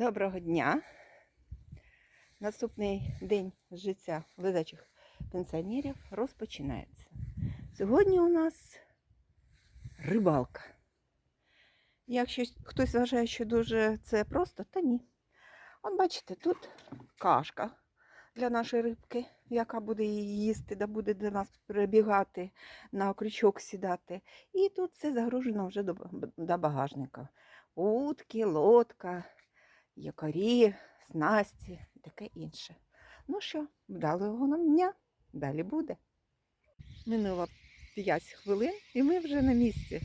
Доброго дня. Наступний день життя ледачих пенсіонерів розпочинається. Сьогодні у нас рибалка. Якщо хтось вважає, що дуже це просто, то ні. От бачите, тут кашка для нашої рибки, яка буде її їсти, да буде до нас прибігати, на крючок сідати. І тут все загружено вже до, багажника. Утки, лодка, якорі, снасті і таке інше. Ну що, вдалого нам дня, далі буде. Минуло 5 хвилин і ми вже на місці.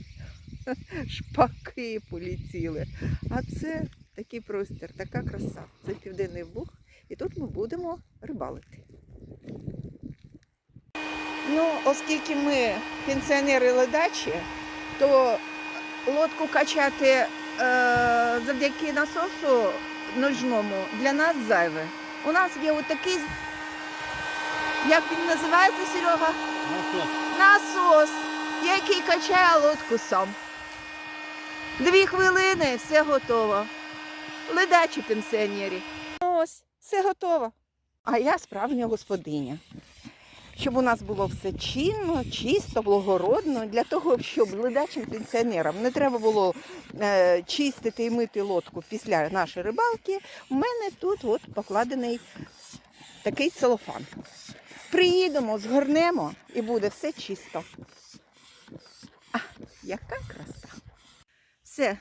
Шпаки полетіли. А це такий простір, така краса. Це південний буг. І тут ми будемо рибалити. Ну, оскільки ми пенсіонери ледачі, то лодку качати завдяки насосу ножному для нас зайве. У нас є отакий, як він називається, Серега? Насос. Насос, який качає лодку сам. Дві хвилини, все готово. Ледачі пенсіонері. Ну Ось, все готово. А я справжня господиня. Щоб у нас було все чинно, чисто, благородно, для того, щоб ледачим пенсіонерам не треба було е, чистити і мити лодку після нашої рибалки, у мене тут от покладений такий целофан. Приїдемо, згорнемо і буде все чисто. А, яка краса. Все,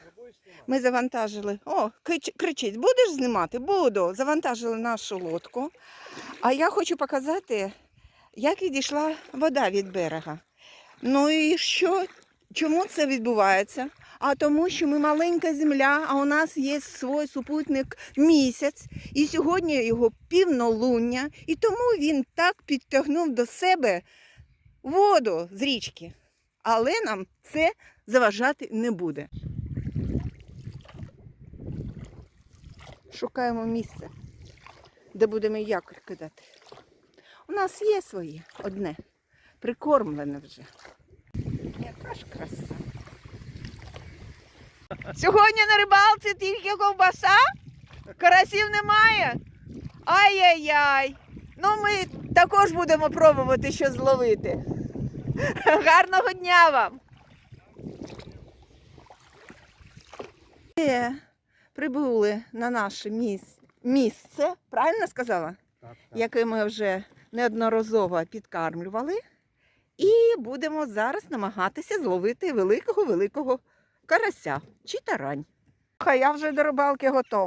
ми завантажили. О, крич- кричить, будеш знімати? Буду. Завантажили нашу лодку. А я хочу показати, як відійшла вода від берега. Ну і що? Чому це відбувається? А тому, що ми маленька земля, а у нас є свій супутник місяць, і сьогодні його півнолуння, і тому він так підтягнув до себе воду з річки. Але нам це заважати не буде. Шукаємо місце, де будемо якорь кидати. У нас є своє одне, прикормлене вже. Яка ж краса. Сьогодні на рибалці тільки ковбаса, карасів немає. Ай-яй-яй. Ну ми також будемо пробувати що зловити. Гарного дня вам! Прибули на наше міс- місце, правильно сказала? Так, так. Яке ми вже неодноразово підкармлювали. І будемо зараз намагатися зловити великого-великого карася чи тарань. А я вже до рибалки готова.